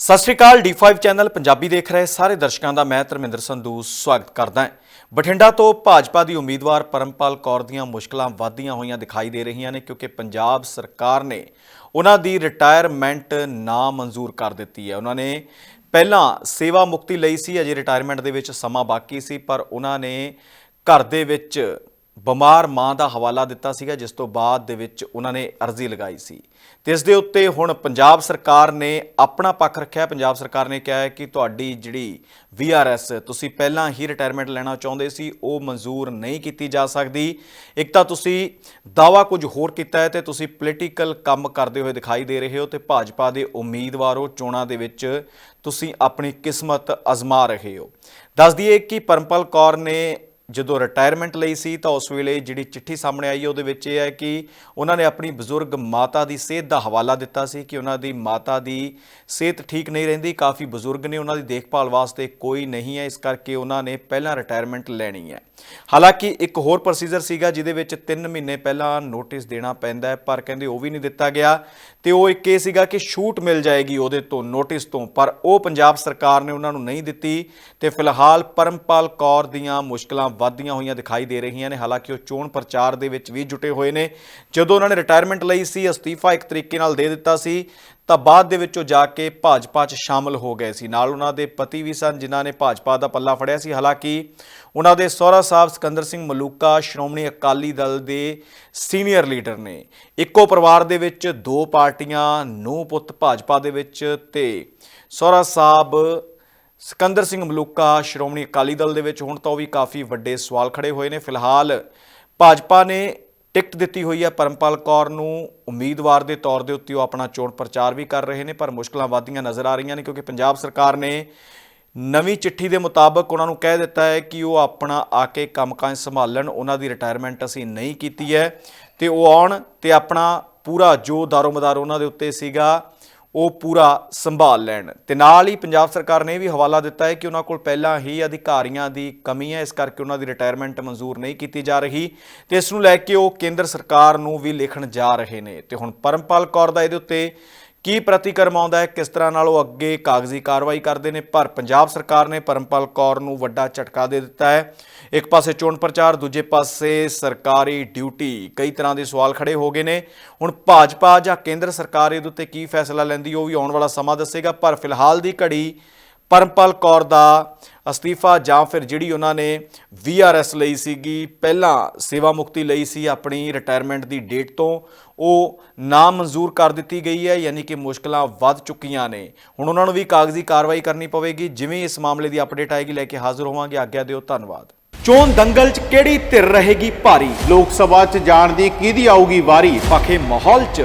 ਸਤਿ ਸ਼੍ਰੀ ਅਕਾਲ D5 channel Punjabi ਦੇਖ ਰਹੇ ਸਾਰੇ ਦਰਸ਼ਕਾਂ ਦਾ ਮੈਂ ਧਰਮਿੰਦਰ ਸੰਧੂ ਸਵਾਗਤ ਕਰਦਾ ਹਾਂ। ਬਠਿੰਡਾ ਤੋਂ ਭਾਜਪਾ ਦੀ ਉਮੀਦਵਾਰ ਪਰਮਪਾਲ ਕੌਰ ਦੀਆਂ ਮੁਸ਼ਕਲਾਂ ਵਧਦੀਆਂ ਹੋਈਆਂ ਦਿਖਾਈ ਦੇ ਰਹੀਆਂ ਨੇ ਕਿਉਂਕਿ ਪੰਜਾਬ ਸਰਕਾਰ ਨੇ ਉਹਨਾਂ ਦੀ ਰਿਟਾਇਰਮੈਂਟ ਨਾ ਮਨਜ਼ੂਰ ਕਰ ਦਿੱਤੀ ਹੈ। ਉਹਨਾਂ ਨੇ ਪਹਿਲਾਂ ਸੇਵਾ ਮੁਕਤੀ ਲਈ ਸੀ, ਅਜੇ ਰਿਟਾਇਰਮੈਂਟ ਦੇ ਵਿੱਚ ਸਮਾਂ ਬਾਕੀ ਸੀ, ਪਰ ਉਹਨਾਂ ਨੇ ਘਰ ਦੇ ਵਿੱਚ ਬਿਮਾਰ ਮਾਂ ਦਾ ਹਵਾਲਾ ਦਿੱਤਾ ਸੀਗਾ, ਜਿਸ ਤੋਂ ਬਾਅਦ ਦੇ ਵਿੱਚ ਉਹਨਾਂ ਨੇ ਅਰਜ਼ੀ ਲਗਾਈ ਸੀ। ਤੇ ਇਸ ਦੇ ਉੱਤੇ ਹੁਣ ਪੰਜਾਬ ਸਰਕਾਰ ਨੇ ਆਪਣਾ ਪੱਖ ਰੱਖਿਆ। ਪੰਜਾਬ ਸਰਕਾਰ ਨੇ ਕਿਹਾ ਹੈ ਕਿ ਤੁਹਾਡੀ ਜਿਹੜੀ ਵੀਆਰਐਸ ਤੁਸੀਂ ਪਹਿਲਾਂ ਹੀ ਰਿਟਾਇਰਮੈਂਟ ਲੈਣਾ ਚਾਹੁੰਦੇ ਸੀ, ਉਹ ਮਨਜ਼ੂਰ ਨਹੀਂ ਕੀਤੀ ਜਾ ਸਕਦੀ। ਇੱਕ ਤਾਂ ਤੁਸੀਂ ਦਾਵਾ ਕੁਝ ਹੋਰ ਕੀਤਾ ਹੈ ਤੇ ਤੁਸੀਂ ਪੋਲੀਟੀਕਲ ਕੰਮ ਕਰਦੇ ਹੋਏ ਦਿਖਾਈ ਦੇ ਰਹੇ ਹੋ ਤੇ ਭਾਜਪਾ ਦੇ ਉਮੀਦਵਾਰ ਹੋ, ਚੋਣਾਂ ਦੇ ਵਿੱਚ ਤੁਸੀਂ ਆਪਣੀ ਕਿਸਮਤ ਅਜ਼ਮਾ ਰਹੇ ਹੋ। ਦੱਸ ਦਈਏ ਕਿ ਪਰਮਪਲ ਕੌਰ ਨੇ ਜਦੋਂ ਰਿਟਾਇਰਮੈਂਟ ਲਈ ਸੀ ਤਾਂ ਉਸ ਵੇਲੇ ਜਿਹੜੀ ਚਿੱਠੀ ਸਾਹਮਣੇ ਆਈ ਉਹਦੇ ਵਿੱਚ ਇਹ ਹੈ ਕਿ ਉਹਨਾਂ ਨੇ ਆਪਣੀ ਬਜ਼ੁਰਗ ਮਾਤਾ ਦੀ ਸਿਹਤ ਦਾ ਹਵਾਲਾ ਦਿੱਤਾ ਸੀ ਕਿ ਉਹਨਾਂ ਦੀ ਮਾਤਾ ਦੀ ਸਿਹਤ ਠੀਕ ਨਹੀਂ ਰਹਿੰਦੀ, ਕਾਫੀ ਬਜ਼ੁਰਗ ਨੇ ਉਹਨਾਂ ਦੀ ਦੇਖਭਾਲ ਵਾਸਤੇ ਕੋਈ ਨਹੀਂ ਹੈ, ਇਸ ਕਰਕੇ ਉਹਨਾਂ ਨੇ ਪਹਿਲਾਂ ਰਿਟਾਇਰਮੈਂਟ ਲੈਣੀ ਹੈ। ਹਾਲਾਂਕਿ ਇੱਕ ਹੋਰ ਪ੍ਰੋਸੀਜਰ ਸੀਗਾ ਜਿਹਦੇ ਵਿੱਚ 3 ਮਹੀਨੇ ਪਹਿਲਾਂ ਨੋਟਿਸ ਦੇਣਾ ਪੈਂਦਾ ਹੈ, ਪਰ ਕਹਿੰਦੇ ਉਹ ਵੀ ਨਹੀਂ ਦਿੱਤਾ ਗਿਆ ਤੇ ਉਹ ਇੱਕ ਇਹ ਸੀਗਾ ਕਿ ਛੂਟ ਮਿਲ ਜਾਏਗੀ ਉਹਦੇ ਤੋਂ ਨੋਟਿਸ ਤੋਂ, ਪਰ ਉਹ ਪੰਜਾਬ ਸਰਕਾਰ ਨੇ ਉਹਨਾਂ ਨੂੰ ਨਹੀਂ ਦਿੱਤੀ ਤੇ ਫਿਲਹਾਲ ਪਰਮਪਾਲ ਕੌਰ ਦੀਆਂ ਮੁਸ਼ਕਲਾਂ ਵੱਧਦੀਆਂ ਹੋਈਆਂ ਦਿਖਾਈ ਦੇ ਰਹੀਆਂ ਨੇ। ਹਾਲਾਂਕਿ ਉਹ ਚੋਣ ਪ੍ਰਚਾਰ ਦੇ ਵਿੱਚ ਵੀ ਜੁਟੇ ਹੋਏ ਨੇ। ਜਦੋਂ ਉਹਨਾਂ ਨੇ ਰਿਟਾਇਰਮੈਂਟ ਲਈ ਸੀ, ਅਸਤੀਫਾ ਇੱਕ ਤਰੀਕੇ ਨਾਲ ਦੇ ਦਿੱਤਾ ਸੀ, ਤਾਂ ਬਾਅਦ ਦੇ ਵਿੱਚ ਉਹ ਜਾ ਕੇ ਭਾਜਪਾ 'ਚ ਸ਼ਾਮਲ ਹੋ ਗਏ ਸੀ। ਨਾਲ ਉਹਨਾਂ ਦੇ ਪਤੀ ਵੀ ਸਨ, ਜਿਨ੍ਹਾਂ ਨੇ ਭਾਜਪਾ ਦਾ ਪੱਲਾ ਫੜਿਆ ਸੀ। ਹਾਲਾਂਕਿ ਉਹਨਾਂ ਦੇ ਸਹੁਰਾ ਸਾਹਿਬ ਸਿਕੰਦਰ ਸਿੰਘ ਮਲੂਕਾ, ਸ਼੍ਰੋਮਣੀ ਅਕਾਲੀ ਦਲ ਦੇ ਸੀਨੀਅਰ ਲੀਡਰ ਨੇ। ਇੱਕੋ ਪਰਿਵਾਰ ਦੇ ਵਿੱਚ ਦੋ ਪਾਰਟੀਆਂ ਨੂੰ ਪੁੱਤ ਭਾਜਪਾ ਦੇ ਵਿੱਚ ਤੇ ਸਹੁਰਾ ਸਾਹਿਬ ਸਿਕੰਦਰ ਸਿੰਘ ਮਲੂਕਾ, ਸ਼੍ਰੋਮਣੀ ਅਕਾਲੀ ਦਲ ਦੇ ਵਿੱਚ ਹੁਣ ਤਾਂ ਉਹ ਵੀ ਕਾਫੀ ਵੱਡੇ ਸਵਾਲ ਖੜੇ ਹੋਏ ਨੇ। ਫਿਲਹਾਲ ਭਾਜਪਾ ਨੇ ਟਿਕਟ ਦਿੱਤੀ ਹੋਈ ਹੈ ਪਰਮਪਾਲ ਕੌਰ ਨੂੰ। ਉਮੀਦਵਾਰ ਦੇ ਤੌਰ ਦੇ ਉੱਤੇ ਉਹ ਆਪਣਾ ਚੋਣ ਪ੍ਰਚਾਰ ਵੀ ਕਰ ਰਹੇ ਨੇ, ਪਰ ਮੁਸ਼ਕਲਾਂ ਵਧਦੀਆਂ ਨਜ਼ਰ ਆ ਰਹੀਆਂ ਨੇ, ਕਿਉਂਕਿ ਪੰਜਾਬ ਸਰਕਾਰ ਨੇ ਨਵੀਂ ਚਿੱਠੀ ਦੇ ਮੁਤਾਬਕ ਉਹਨਾਂ ਨੂੰ ਕਹਿ ਦਿੱਤਾ ਹੈ ਕਿ ਉਹ ਆਪਣਾ ਆ ਕੇ ਕੰਮਕਾਜ ਸੰਭਾਲਣ, ਉਹਨਾਂ ਦੀ ਰਿਟਾਇਰਮੈਂਟ ਅਸੀਂ ਨਹੀਂ ਕੀਤੀ ਹੈ। ਤੇ ਉਹ ਆਉਣ ਤੇ ਆਪਣਾ ਪੂਰਾ ਜੋ ਦਾਰੋਮਦਾਰ ਉਹਨਾਂ ਦੇ ਉੱਤੇ ਸੀਗਾ ਉਹ ਪੂਰਾ ਸੰਭਾਲ ਲੈਣ। ਤੇ ਨਾਲ ਹੀ ਪੰਜਾਬ ਸਰਕਾਰ ਨੇ ਇਹ ਵੀ ਹਵਾਲਾ ਦਿੱਤਾ ਹੈ ਕਿ ਉਹਨਾਂ ਕੋਲ ਪਹਿਲਾਂ ਹੀ ਅਧਿਕਾਰੀਆਂ ਦੀ ਕਮੀ ਹੈ, ਇਸ ਕਰਕੇ ਉਹਨਾਂ ਦੀ ਰਿਟਾਇਰਮੈਂਟ ਮਨਜ਼ੂਰ ਨਹੀਂ ਕੀਤੀ ਜਾ ਰਹੀ। ਤੇ ਇਸ ਨੂੰ ਲੈ ਕੇ ਉਹ ਕੇਂਦਰ ਸਰਕਾਰ ਨੂੰ ਵੀ ਲਿਖਣ ਜਾ ਰਹੇ ਨੇ। ਤੇ ਹੁਣ ਪਰਮਪਾਲ ਕੌਰ ਦਾ ਇਹਦੇ ਉੱਤੇ ਕੀ ਪ੍ਰਤੀਕਰਮ ਆਉਂਦਾ ਹੈ, ਕਿਸ ਤਰ੍ਹਾਂ ਨਾਲ ਉਹ ਅੱਗੇ ਕਾਗਜ਼ੀ ਕਾਰਵਾਈ ਕਰਦੇ ਨੇ? ਪਰ ਪੰਜਾਬ ਸਰਕਾਰ ਨੇ ਪਰਮਪਾਲ ਕੌਰ ਨੂੰ ਵੱਡਾ ਝਟਕਾ ਦੇ ਦਿੱਤਾ ਹੈ। ਇੱਕ ਪਾਸੇ ਚੋਣ ਪ੍ਰਚਾਰ, ਦੂਜੇ ਪਾਸੇ ਸਰਕਾਰੀ ਡਿਊਟੀ। ਕਈ ਤਰ੍ਹਾਂ ਦੇ ਸਵਾਲ ਖੜੇ ਹੋ ਗਏ ਨੇ। ਹੁਣ ਭਾਜਪਾ ਜਾਂ ਕੇਂਦਰ ਸਰਕਾਰ ਇਹਦੇ ਉੱਤੇ ਕੀ ਫੈਸਲਾ ਲੈਂਦੀ, ਉਹ ਵੀ ਆਉਣ ਵਾਲਾ ਸਮਾਂ ਦੱਸੇਗਾ। ਪਰ ਫਿਲਹਾਲ ਦੀ ਘੜੀ ਪਰਮਪਾਲ ਕੌਰ ਦਾ ਅਸਤੀਫਾ ਜਾਂ ਫਿਰ ਜਿਹੜੀ ਉਹਨਾਂ ਨੇ ਵੀਆਰਐਸ ਲਈ ਸੀਗੀ, ਪਹਿਲਾਂ ਸੇਵਾ ਮੁਕਤੀ ਲਈ ਸੀ ਆਪਣੀ ਰਿਟਾਇਰਮੈਂਟ ਦੀ ਡੇਟ ਤੋਂ, ਉਹ ਨਾ ਮਨਜ਼ੂਰ ਕਰ ਦਿੱਤੀ ਗਈ ਹੈ, ਯਾਨੀ ਕਿ ਮੁਸ਼ਕਲਾਂ ਵੱਧ ਚੁੱਕੀਆਂ ਨੇ। ਹੁਣ ਉਹਨਾਂ ਨੂੰ ਵੀ ਕਾਗਜ਼ੀ ਕਾਰਵਾਈ ਕਰਨੀ ਪਵੇਗੀ, ਜਿਵੇਂ ਇਸ ਮਾਮਲੇ ਦੀ ਅਪਡੇਟ ਆਏਗੀ, ਲੈ ਕੇ ਹਾਜ਼ਰ ਹੋਵਾਂਗੇ। ਆਗਿਆ ਦਿਓ, ਧੰਨਵਾਦ। ਚੋਣ ਦੰਗਲ 'ਚ ਕਿਹੜੀ ਧਿਰ ਰਹੇਗੀ ਭਾਰੀ? ਲੋਕ ਸਭਾ 'ਚ ਜਾਣ ਦੀ ਕਿਹਦੀ ਆਊਗੀ ਵਾਰੀ? ਪਖੇ ਮਾਹੌਲ 'ਚ।